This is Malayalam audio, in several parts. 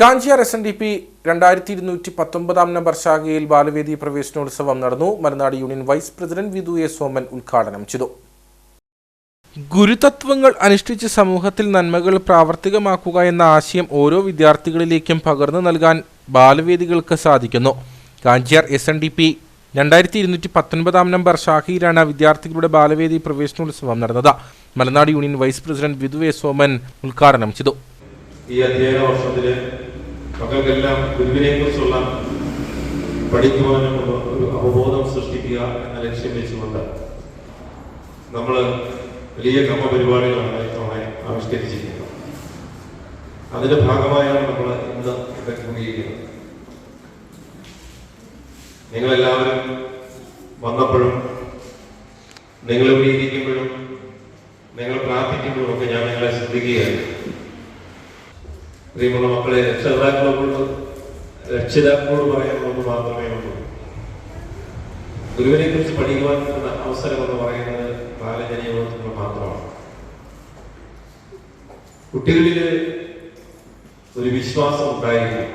Kanchiyar S N D P രണ്ടായിരത്തി ഇരുന്നൂറ്റി പത്തൊമ്പതാം നമ്പർ ശാഖയിൽ ബാലവേദി പ്രവേശനോത്സവം നടന്നു. Malanad union vice president Vidhu A. Soman ഉദ്ഘാടനം ചെയ്തു. ഗുരുതത്വങ്ങൾ അനുഷ്ഠിച്ച് സമൂഹത്തിൽ നന്മകൾ പ്രാവർത്തികമാക്കുക എന്ന ആശയം ഓരോ വിദ്യാർത്ഥികളിലേക്കും പകർന്നു നൽകാൻ ബാലവേദികൾക്ക് സാധിക്കുന്നു. Kanchiyar S N D P രണ്ടായിരത്തി ഇരുന്നൂറ്റി പത്തൊൻപതാം നമ്പർ ശാഖയിലാണ് വിദ്യാർത്ഥികളുടെ ബാലവേദി പ്രവേശനോത്സവം നടന്നത്. Malanad union vice president Vidhu A. Soman ഉദ്ഘാടനം ചെയ്തു. ഈ അധ്യയന വർഷത്തിൽ മക്കൾക്കെല്ലാം ഗുരുവിനെ കുറിച്ചുള്ള പഠിക്കുവാനും ഒരു അവബോധം സൃഷ്ടിക്കുക എന്ന ലക്ഷ്യം വെച്ചുകൊണ്ട് നമ്മൾ വലിയ കമ്മ പരിപാടികളാണ് ഇത്തവണ ആവിഷ്കരിച്ചിരിക്കുന്നത്. അതിന്റെ ഭാഗമായാണ് നമ്മൾ ഇന്ന് കൂടിയിരിക്കുന്നത് നിങ്ങളെല്ലാവരും വന്നപ്പോഴും നിങ്ങൾ ഇരിക്കുമ്പോഴും നിങ്ങൾ പ്രാർത്ഥിക്കുമ്പോഴും ഒക്കെ ഞാൻ നിങ്ങളെ ശ്രദ്ധിക്കുകയായിരുന്നു പ്രിയമുള്ള മക്കളെ രക്ഷിതാക്കളോട് രക്ഷിതാക്കളോട് പറയാനുള്ളത് മാത്രമേ ഉള്ളൂ. ഗുരുവിനെ കുറിച്ച് പഠിക്കുവാൻ കിട്ടുന്ന അവസരം എന്ന് പറയുന്നത് ബാലജനയോഗത്തിന് മാത്രമാണ് കുട്ടികളിൽ ഒരു വിശ്വാസം ഉണ്ടായിരിക്കും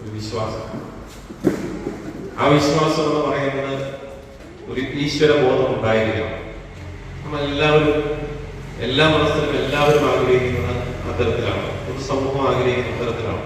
ഒരു വിശ്വാസം. ആ വിശ്വാസം എന്ന് പറയുന്നത് ഒരു ഈശ്വര ബോധം ഉണ്ടായിരിക്കണം. നമ്മൾ എല്ലാവരും എല്ലാ മനസ്സിലും എല്ലാവരും ആഗ്രഹിക്കുന്നത് അത്തരത്തിലാണ് സമൂഹം ആഗ്രഹിക്കുന്ന തരത്തിലാണ്.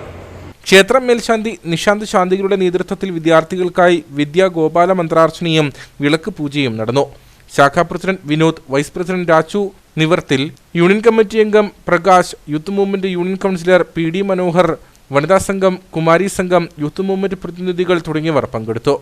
ക്ഷേത്രം മേൽശാന്തി നിശാന്ത് ശാന്തികളുടെ നേതൃത്വത്തിൽ വിദ്യാർത്ഥികൾക്കായി വിദ്യാ ഗോപാല മന്ത്രാർച്ചനയും വിളക്ക് പൂജയും നടന്നു. ശാഖാ president Vinod vice president Raju നിവർത്തിൽ union committee അംഗം Prakash youth movement union councillor P D Manohar വനിതാ സംഘം കുമാരി സംഘം യൂത്ത് മൂവ്മെന്റ് പ്രതിനിധികൾ തുടങ്ങിയവർ പങ്കെടുത്തു.